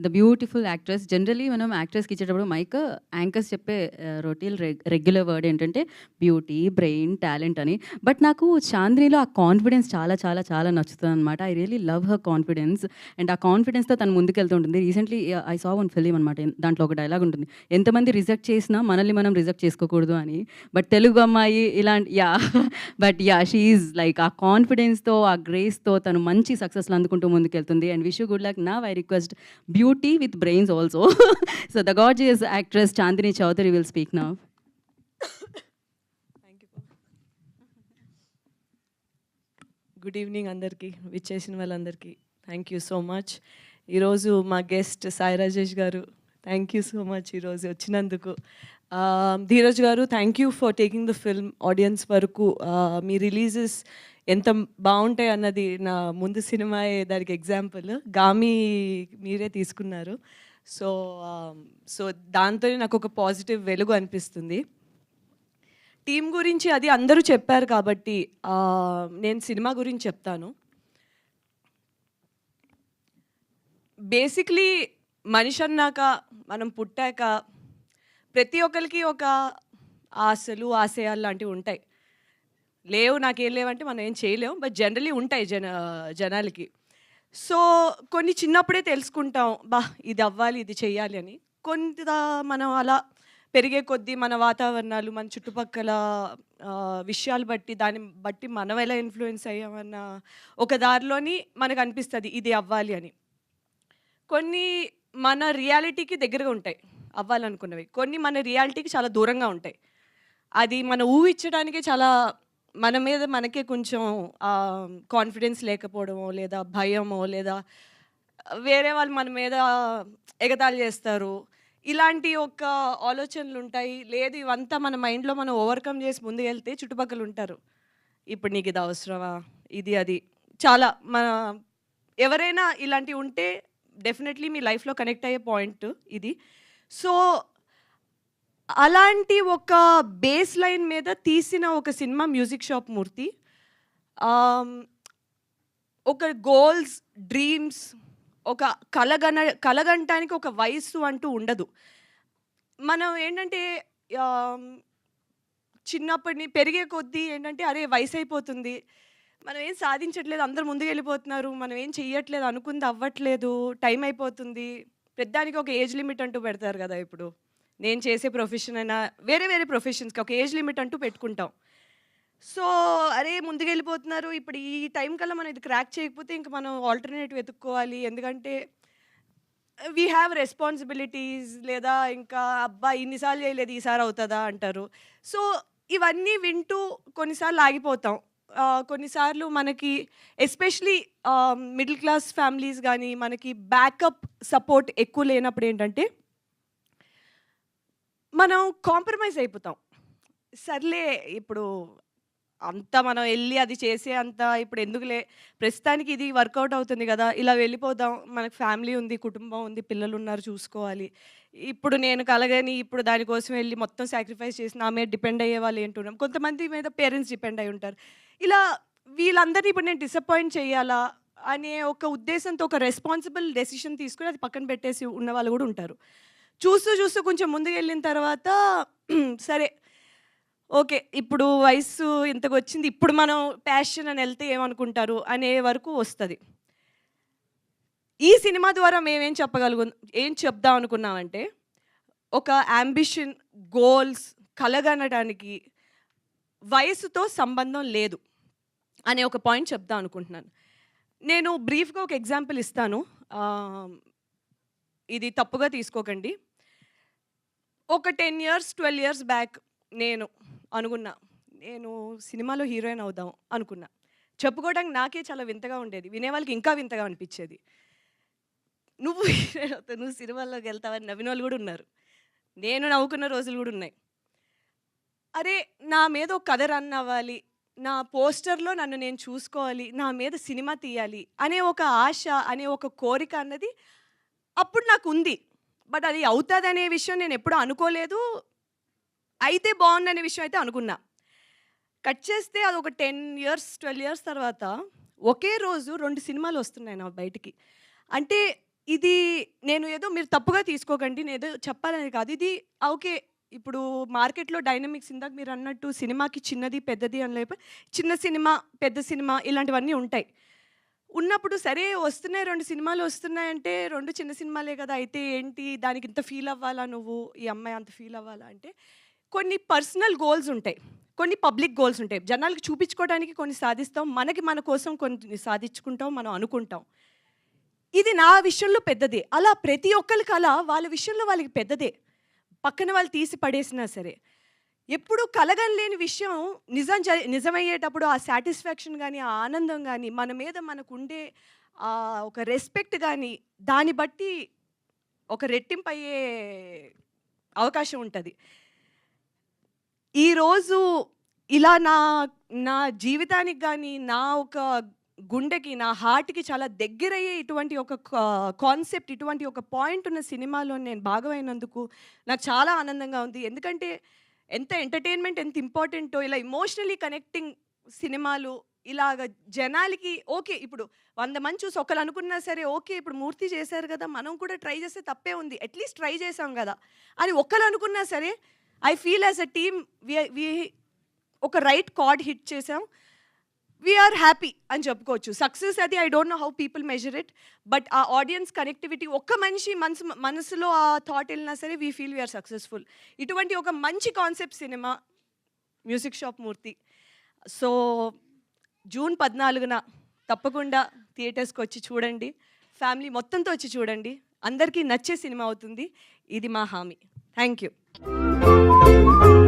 The beautiful actress. Generally మనం యాక్ట్రెస్కి ఇచ్చేటప్పుడు mic anchors చెప్పే రొటీల్ రెగ్యులర్ వర్డ్ ఏంటంటే బ్యూటీ బ్రెయిన్ టాలెంట్ అని. బట్ నాకు చాంద్రీలో ఆ కాన్ఫిడెన్స్ చాలా చాలా చాలా నచ్చుతుంది అనమాట I really love her confidence. And ఆ కాన్ఫిడెన్స్తో తను ముందుకెళ్తూ ఉంటుంది. Recently I saw one film అనమాట దాంట్లో ఒక డైలాగ్ ఉంటుంది. ఎంతమంది రిజెక్ట్ చేసినా మనల్ని మనం రిజెక్ట్ చేసుకోకూడదు అని. బట్ తెలుగు అమ్మాయి ఇలాంటి yeah. But yeah she like uh కాన్ఫిడెన్స్తో ఆ గ్రేస్తో తను మంచి సక్సెస్లు అందుకుంటూ ముందుకెళ్తుంది అండ్ విష్ గుడ్ లక్. నా I request beauty with brains also so the gorgeous actress Chandini Chowdary will speak now thank good evening అందరికీ విచ్చేసిన వాళ్ళందరికీ. థ్యాంక్ యూ సో మచ్ ఈరోజు మా గెస్ట్ సాయి రాజేష్ గారు థ్యాంక్ యూ సో మచ్ ఈరోజు వచ్చినందుకు. Um, Dheeraj గారు thank you for taking the film audience వరకు. Uh, మీ రిలీజెస్ ఎంత బాగుంటాయి అన్నది నా ముందు సినిమా దానికి ఎగ్జాంపుల్ గామి మీరే తీసుకున్నారు. సో సో దాంతో నాకు ఒక పాజిటివ్ వెలుగు అనిపిస్తుంది. టీం గురించి అది అందరూ చెప్పారు కాబట్టి uh, నేను సినిమా గురించి చెప్తాను. బేసిక్లీ మనిషి అన్నాక మనం పుట్టాక ప్రతి ఒక్కరికి ఒక ఆశలు ఆశయాలు లాంటివి ఉంటాయి. లేవు నాకేం లేవంటే మనం ఏం చేయలేము. బట్ జనరలీ ఉంటాయి జన జనాలకి. సో కొన్ని చిన్నప్పుడే తెలుసుకుంటాం బా ఇది అవ్వాలి ఇది చేయాలి అని. కొంత మనం అలా పెరిగే కొద్దీ మన వాతావరణాలు మన చుట్టుపక్కల విషయాలు బట్టి దాన్ని బట్టి మనం ఎలా ఇన్ఫ్లుయెన్స్ అయ్యామన్న ఒక దారిలోని మనకు అనిపిస్తుంది ఇది అవ్వాలి అని. కొన్ని మన రియాలిటీకి దగ్గరగా ఉంటాయి. అవ్వాలనుకున్నవి. కొన్ని మన రియాలిటీకి చాలా దూరంగా ఉంటాయి. అది మన ఊహించడానికి చాలా మన మీద మనకే కొంచెం కాన్ఫిడెన్స్ లేకపోవడమో లేదా భయమో లేదా వేరే వాళ్ళు మన మీద ఎగతాళి చేస్తారు. ఇలాంటి ఒక ఆలోచనలు ఉంటాయి. లేదు ఇవంతా మన మైండ్లో మనం ఓవర్కమ్ చేసి ముందుకు వెళ్తే చుట్టుపక్కల ఉంటారు. ఇప్పుడు నీకు ఇది అవసరమా? ఇది అది. చాలా మన ఎవరైనా ఇలాంటివి ఉంటే డెఫినెట్లీ మీ లైఫ్లో కనెక్ట్ అయ్యే పాయింట్ ఇది. సో అలాంటి ఒక బేస్ లైన్ మీద తీసిన ఒక సినిమా మ్యూజిక్ షాప్ మూర్తి. ఒక గోల్స్ డ్రీమ్స్ ఒక కలగన కలగంటానికి ఒక వయస్సు అంటూ ఉండదు. మనం ఏంటంటే చిన్నప్పటిని చిన్నప్పటి పెరిగే కొద్దీ ఏంటంటే అరే వయసు అయిపోతుంది. మనం ఏం సాధించట్లేదు అందరు ముందుకు వెళ్ళిపోతున్నారు మనం ఏం చెయ్యట్లేదు అనుకుంది అవ్వట్లేదు టైం అయిపోతుంది. పెద్దానికి ఒక ఏజ్ లిమిట్ అంటూ పెడతారు కదా ఇప్పుడు. నేను చేసే ప్రొఫెషన్ అయినా వేరే వేరే ప్రొఫెషన్స్కి ఒక ఏజ్ లిమిట్ అంటూ పెట్టుకుంటాం. సో అరే ముందుకెళ్ళిపోతున్నారు. ఇప్పుడు ఈ టైం కల్లా మనం ఇది క్రాక్ చేయకపోతే ఇంకా మనం ఆల్టర్నేట్ వెతుక్కోవాలి. ఎందుకంటే వీ హ్యావ్ రెస్పాన్సిబిలిటీస్ లేదా ఇంకా అబ్బా ఇన్నిసార్లు చేయలేదు ఈసారి అవుతుందా? అంటారు. సో ఇవన్నీ వింటూ కొన్నిసార్లు ఆగిపోతాం. కొన్నిసార్లు మనకి ఎస్పెషలీ మిడిల్ క్లాస్ ఫ్యామిలీస్ కానీ మనకి బ్యాకప్ సపోర్ట్ ఎక్కువ లేనప్పుడు ఏంటంటే మనం కాంప్రమైజ్ అయిపోతాం. సర్లే ఇప్పుడు అంత మనం వెళ్ళి అది చేసే అంత ఇప్పుడు ఎందుకులే? ప్రస్తుతానికి ఇది వర్కౌట్ అవుతుంది కదా ఇలా వెళ్ళిపోదాం. మనకు ఫ్యామిలీ ఉంది కుటుంబం ఉంది పిల్లలు ఉన్నారు చూసుకోవాలి. ఇప్పుడు నేను కలగని ఇప్పుడు దానికోసం వెళ్ళి మొత్తం సాక్రిఫైస్ చేసి నా మీద డిపెండ్ అయ్యే వాళ్ళు ఏంటున్నాం కొంతమంది మీద పేరెంట్స్ డిపెండ్ అయి ఉంటారు. ఇలా వీళ్ళందరినీ ఇప్పుడు నేను డిసప్పాయింట్ చేయాలా అనే ఒక ఉద్దేశంతో ఒక రెస్పాన్సిబుల్ డెసిషన్ తీసుకుని అది పక్కన పెట్టేసి ఉన్న వాళ్ళు కూడా ఉంటారు. చూస్తూ చూస్తూ కొంచెం ముందుకు వెళ్ళిన తర్వాత సరే ఓకే ఇప్పుడు వయసు ఇంతకు వచ్చింది ఇప్పుడు మనం ప్యాషన్ అని వెళ్తే ఏమనుకుంటారు అనే వరకు వస్తుంది. ఈ సినిమా ద్వారా మేమేం చెప్పగలుగు ఏం చెప్దాం అనుకున్నామంటే ఒక అంబిషన్ గోల్స్ కలగనడానికి వయసుతో సంబంధం లేదు అనే ఒక పాయింట్ చెప్దాం అనుకుంటున్నాను. నేను బ్రీఫ్గా ఒక ఎగ్జాంపుల్ ఇస్తాను. ఇది తప్పుగా తీసుకోకండి. ఒక ten years twelve years back నేను అనుకున్నా. నేను సినిమాలో హీరోయిన్ అవుదాం అనుకున్నా. చెప్పుకోవడానికి నాకే చాలా వింతగా ఉండేది. వినేవాళ్ళకి ఇంకా వింతగా అనిపించేది. నువ్వు హీరోయిన్ అవుతావు నువ్వు సినిమాల్లోకి వెళ్తావని నవ్విన వాళ్ళు కూడా ఉన్నారు. నేను నవ్వుకున్న రోజులు కూడా ఉన్నాయి. అరే నా మీద ఒక కథ రన్ అవ్వాలి. నా పోస్టర్లో నన్ను నేను చూసుకోవాలి. నా మీద సినిమా తీయాలి అనే ఒక ఆశ అనే ఒక కోరిక అన్నది అప్పుడు నాకు ఉంది. బట్ అది అవుతుంది అనే విషయం నేను ఎప్పుడూ అనుకోలేదు. అయితే బాగుందనే విషయం అయితే అనుకున్నా కట్ చేస్తే అది ఒక టెన్ ఇయర్స్ ట్వెల్వ్ ఇయర్స్ తర్వాత ఒకే రోజు రెండు సినిమాలు వస్తున్నాయి నా బయటికి అంటే ఇది నేను ఏదో మీరు తప్పుగా తీసుకోకండి. నేను ఏదో చెప్పాలని కాదు. ఇది ఓకే. ఇప్పుడు మార్కెట్‌లో డైనమిక్స్ ఇందాక మీరు అన్నట్టు సినిమాకి చిన్నది, పెద్దది అని లేకపోతే చిన్న సినిమా, పెద్ద సినిమా ఇలాంటివన్నీ ఉంటాయి. ఉన్నప్పుడు సరే వస్తున్నాయి రెండు సినిమాలు వస్తున్నాయంటే రెండు చిన్న సినిమాలే కదా! అయితే ఏంటి దానికి ఇంత ఫీల్ అవ్వాలా నువ్వు? ఈ అమ్మాయి అంత ఫీల్ అవ్వాలా? అంటే కొన్ని పర్సనల్ గోల్స్ ఉంటాయి. కొన్ని పబ్లిక్ గోల్స్ ఉంటాయి. జనాలకి చూపించుకోవడానికి కొన్ని సాధిస్తాం. మనకి మన కోసం కొన్ని సాధించుకుంటాం. మనం అనుకుంటాం. ఇది నా విషయంలో పెద్దదే. అలా ప్రతి ఒక్కరి అలా వాళ్ళ విషయంలో వాళ్ళకి పెద్దదే. పక్కన వాళ్ళు తీసి పడేసినా సరే. ఎప్పుడు కలగనలేని విషయం నిజం జ నిజమయ్యేటప్పుడు ఆ సాటిస్ఫాక్షన్ కానీ ఆ ఆనందం కానీ మన మీద మనకు ఉండే ఒక రెస్పెక్ట్ కానీ దాన్ని బట్టి ఒక రెట్టింపయ్యే అవకాశం ఉంటుంది ఈరోజు ఇలా నా నా జీవితానికి కానీ నా ఒక గుండెకి, నా హార్ట్‌కి చాలా దగ్గరయ్యే ఇటువంటి ఒక కా కాన్సెప్ట్, ఇటువంటి ఒక పాయింట్ ఉన్న సినిమాలో నేను భాగమైనందుకు నాకు చాలా ఆనందంగా ఉంది. ఎందుకంటే ఎంత ఎంటర్‌టైన్‌మెంట్ ఎంత ఇంపార్టెంటో ఇలా ఎమోషనల్లీ కనెక్టింగ్ సినిమాలు ఇలాగ జనాలకి ఓకే. ఇప్పుడు వంద మంది చూసి ఒకళ్ళు అనుకున్నా సరే ఓకే. ఇప్పుడు 'మూర్తి' చేశారు కదా! మనం కూడా ట్రై చేస్తే తప్పే ఉంది. అట్‌లీస్ట్ ట్రై చేసాం కదా అని ఒకరు అనుకున్నా సరే I feel as a team we we ఒక రైట్ కార్డ్ హిట్ చేసాం. వి ఆర్ హ్యాపీ అని చెప్పుకోవచ్చు. సక్సెస్ అది I don't know how people measure it. But uh audience connectivity ఒక్క మనిషి మనసు మనసులో ఆ థాట్ వెళ్ళినా సరే we feel we are successful. ఇటువంటి ఒక మంచి concept cinema 'music shop Murthy'. So June 14న తప్పకుండా థియేటర్స్కి వచ్చి చూడండి. ఫ్యామిలీ మొత్తంతో వచ్చి చూడండి. అందరికీ నచ్చే సినిమా అవుతుంది. ఇది మా హామీ. Thank you. Música